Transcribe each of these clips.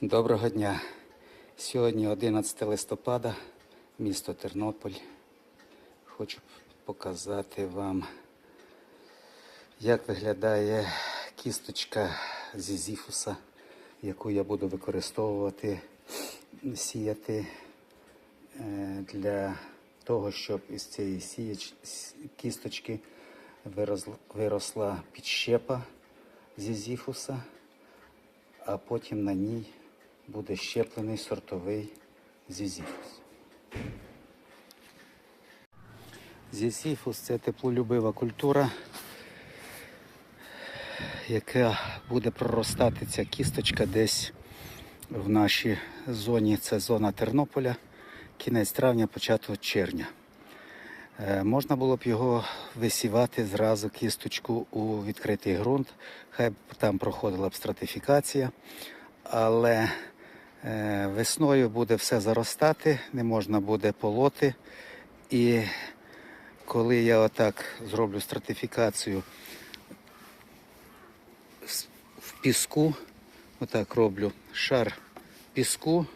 Доброго дня. Сьогодні 11 листопада, місто Тернопіль. Хочу показати вам, як виглядає кісточка зізіфуса, яку я буду використовувати, сіяти е, для того, щоб із цієї сіяч... кісточки виросла, виросла підщепа зізіфуса а потім на ній буде щеплений сортовий зізіфус. Зізіфус це теплолюбива культура, яка буде проростати ця кісточка десь в нашій зоні. Це зона Тернополя, кінець травня, початок червня. Е, Можна було б його висівати зразу кісточку у відкритий ґрунт, хай б там проходила б стратифікація, але весною буде все заростати, не можна буде полоти. І коли я отак зроблю стратифікацію в піску, отак роблю шар піску,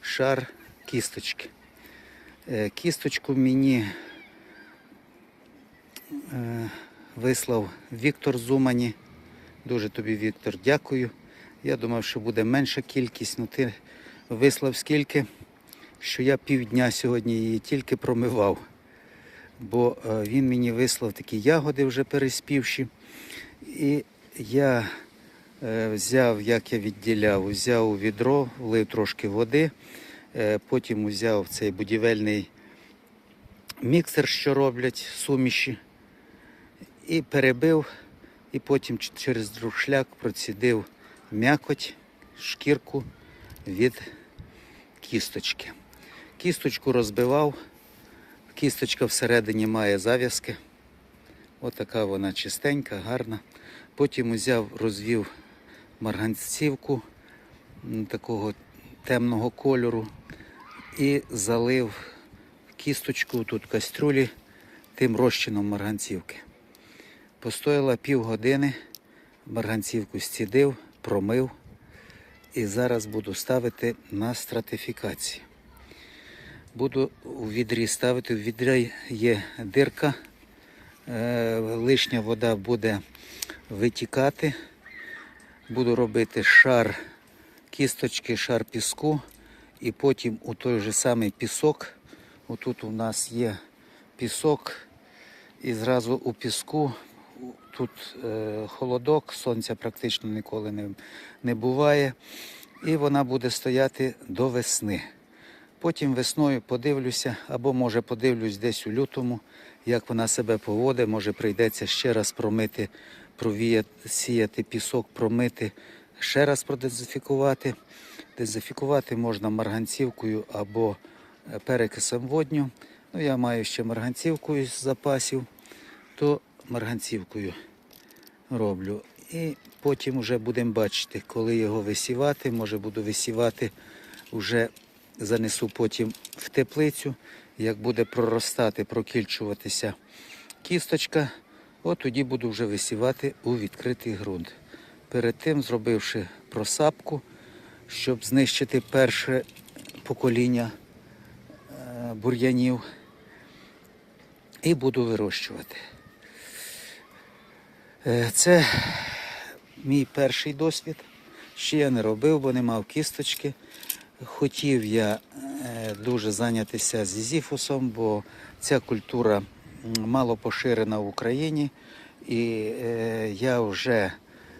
шар кісточки. Е, Кісточку мені е, вислав Віктор Зумані. Дуже тобі, Віктор, дякую. Я думав, що буде менша кількість, але ти вислав скільки, що я півдня сьогодні її тільки промивав. Бо е, він мені вислав такі ягоди вже переспівші. І я е, взяв, як я відділяв, взяв у відро, влив трошки води, е, потім взяв цей будівельний міксер, що роблять суміші, і перебив, і потім через друшляк процідив м'якоть, шкірку від кісточки. Кісточку розбивав, кісточка всередині має зав'язки. Отака вона чистенька, гарна. Потім узяв, розвів марганцівку такого темного кольору і залив кісточку тут кастрюлі тим розчином марганцівки. Постояла півгодини, марганцівку зцідив, промив і зараз буду ставити на стратифікацію. Буду у відрі ставити. У відрі є дирка, е, лишня вода буде витікати. Буду робити шар кісточки, шар піску, і потім у той же самий пісок. Отут у нас є пісок, і зразу у піску тут е, холодок, сонця практично ніколи не, не буває. І вона буде стояти до весни. Потім весною подивлюся, або може подивлюсь десь у лютому, як вона себе поводить. Може прийдеться ще раз промити, провіяти, сіяти пісок, промити, ще раз продезінфікувати. Дезінфікувати можна марганцівкою або е, перекисом водню. Ну, я маю ще марганцівку із запасів, то марганцівкою роблю. І потім вже будемо бачити, коли його висівати. Може буду висівати, вже занесу потім в теплицю. Як буде проростати, прокільчуватися кісточка, от тоді буду вже висівати у відкритий ґрунт. Перед тим зробивши просапку, щоб знищити перше покоління е, бур'янів. І буду вирощувати. Е, Це мій перший досвід. Ще я не робив, бо не мав кісточки. Хотів я е, дуже зайнятися зізіфусом, бо ця культура мало поширена в Україні. І е, я вже,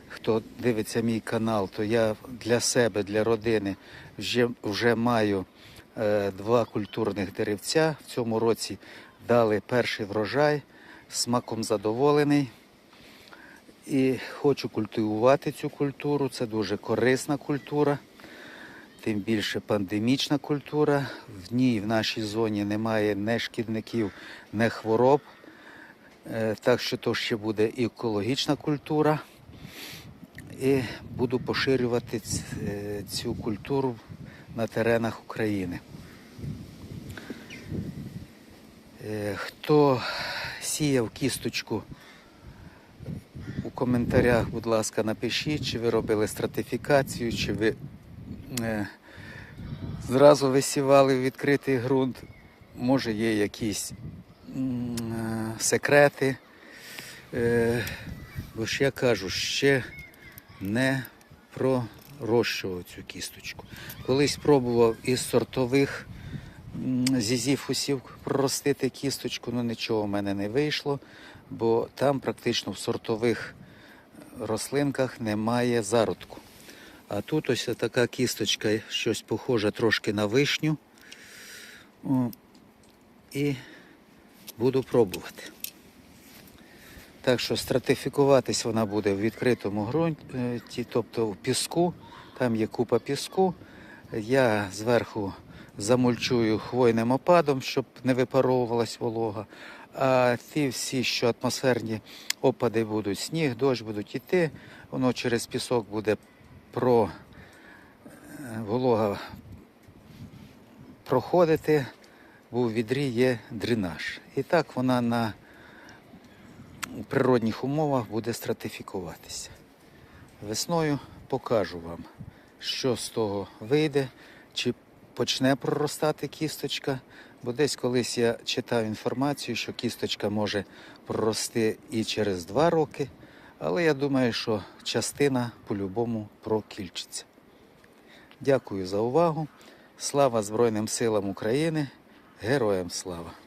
хто дивиться мій канал, то я для себе, для родини вже, вже маю два культурних деревця. В цьому році дали перший врожай, смаком задоволений. І хочу культивувати цю культуру. Це дуже корисна культура, тим більше пандемічна культура. В ній в нашій зоні немає ні шкідників, ні хвороб. Е, Так що то ще буде і екологічна культура. І буду поширювати е, цю культуру на теренах України. Е, Хто сіяв кісточку коментарях, будь ласка, напишіть, чи ви робили стратифікацію, чи ви е, зразу висівали відкритий ґрунт. Може, є якісь е, секрети. Е, бо ж я кажу, ще не пророщував цю кісточку. Колись пробував із сортових м, зізіфусів проростити кісточку, але нічого в мене не вийшло, бо там практично в сортових рослинках немає зародку. А тут ось така кісточка, щось похоже трошки на вишню. О, і буду пробувати. Так що стратифікуватись вона буде в відкритому ґрунті, тобто в піску. Там є купа піску. Я зверху замульчую хвойним опадом, щоб не випаровувалась волога. А ті всі, що атмосферні опади будуть, сніг, дощ будуть іти, воно через пісок буде про е, волога проходити, бо у відрі є дренаж. І так вона на природних умовах буде стратифікуватися. Весною покажу вам, що з того вийде, чи почне проростати кісточка, бо десь колись я читав інформацію, що кісточка може прорости і через два роки, але я думаю, що частина по-любому прокільчиться. Дякую за увагу. Слава Збройним силам України! Героям слава!